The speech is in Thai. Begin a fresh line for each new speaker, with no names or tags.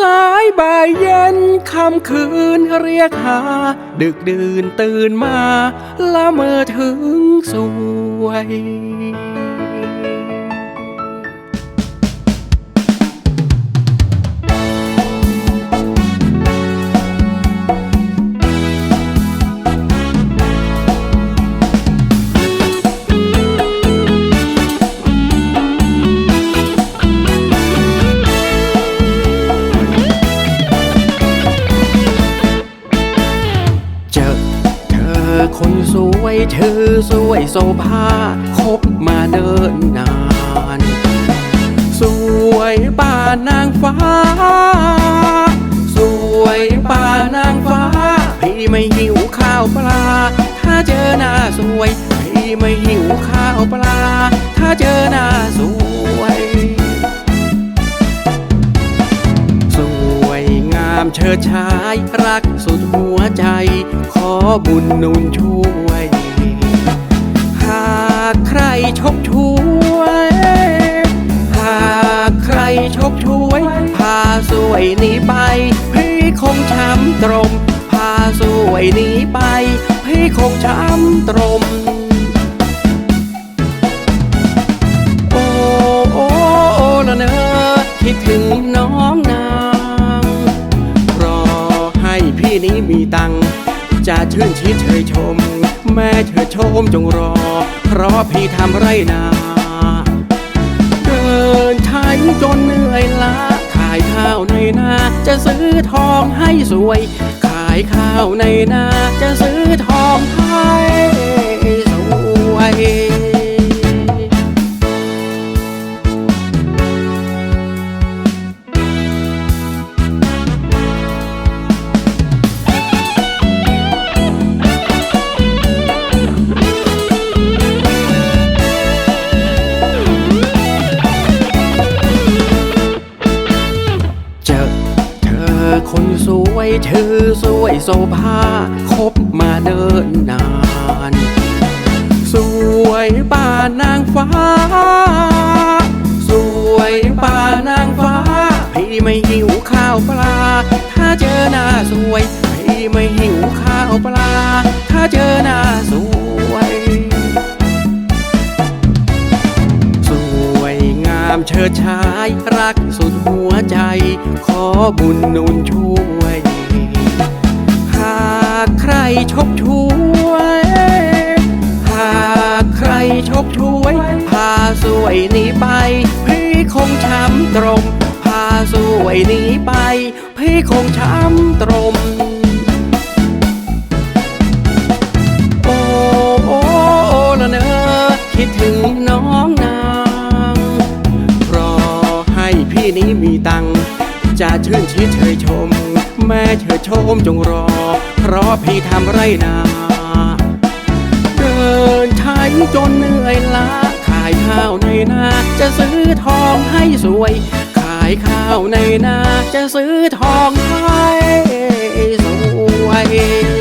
สายบ่ายเย็นค่ำคืนเรียกหา ดึกดื่นตื่นมา ละเมอถึงสวย คนสวยเธอสวยโซภาคบมาเดินนาน สวยป่านางฟ้า สวยป่านางฟ้า พี่ไม่หิวข้าวปลา ถ้าเจอหน้าสวย พี่ไม่หิวข้าวปลา ถ้าเจอหน้าสวยามเชิดชายรักสุดหัวใจ ขอบุญนุนช่วย หากใครชกช่วย หากใครชกช่วย พาสวยหนีไป พี่คงช้ำตรม พาสวยหนีไป พี่คงช้ำตรม ตัง จะชื่นชิดเชยชม แม่เธอชมจงรอ เพราะพี่ทำไรนาเดินทางจนเหนื่อยล้าขายข้าวในนาจะซื้อทองให้สวย ขายข้าวในนาจะซื้อทองให้สวย เธอสวยโซภาคบมาเดินนาน สวยป่านางฟ้า สวยป่านางฟ้า พี่ไม่หิวข้าวปลา ถ้าเจอหน้าสวย พี่ไม่หิวข้าวปลา ถ้าเจอหน้าสวย สวยงามเชิดชายรักสุดหัวใจ ขอบุญนุนช่วย หากใครชกช่วย หากใครชกช่วย พาสวยหนีไป พี่คงช้ำตรม พาสวยหนีไป พี่คงช้ำตรมโอ้โอ้โอ้ละเนอคิดถึงน้องนาง รอให้พี่นี้มีตังค์ จะชื่นชีเชยชม แม่เชยชมจงรอ เพราะพี่ทำไรนา เดินทางจนเหนื่อยล้า ขายข้าวในนา จะซื้อทองให้สวย ขายข้าวในนา จะซื้อทองให้สวย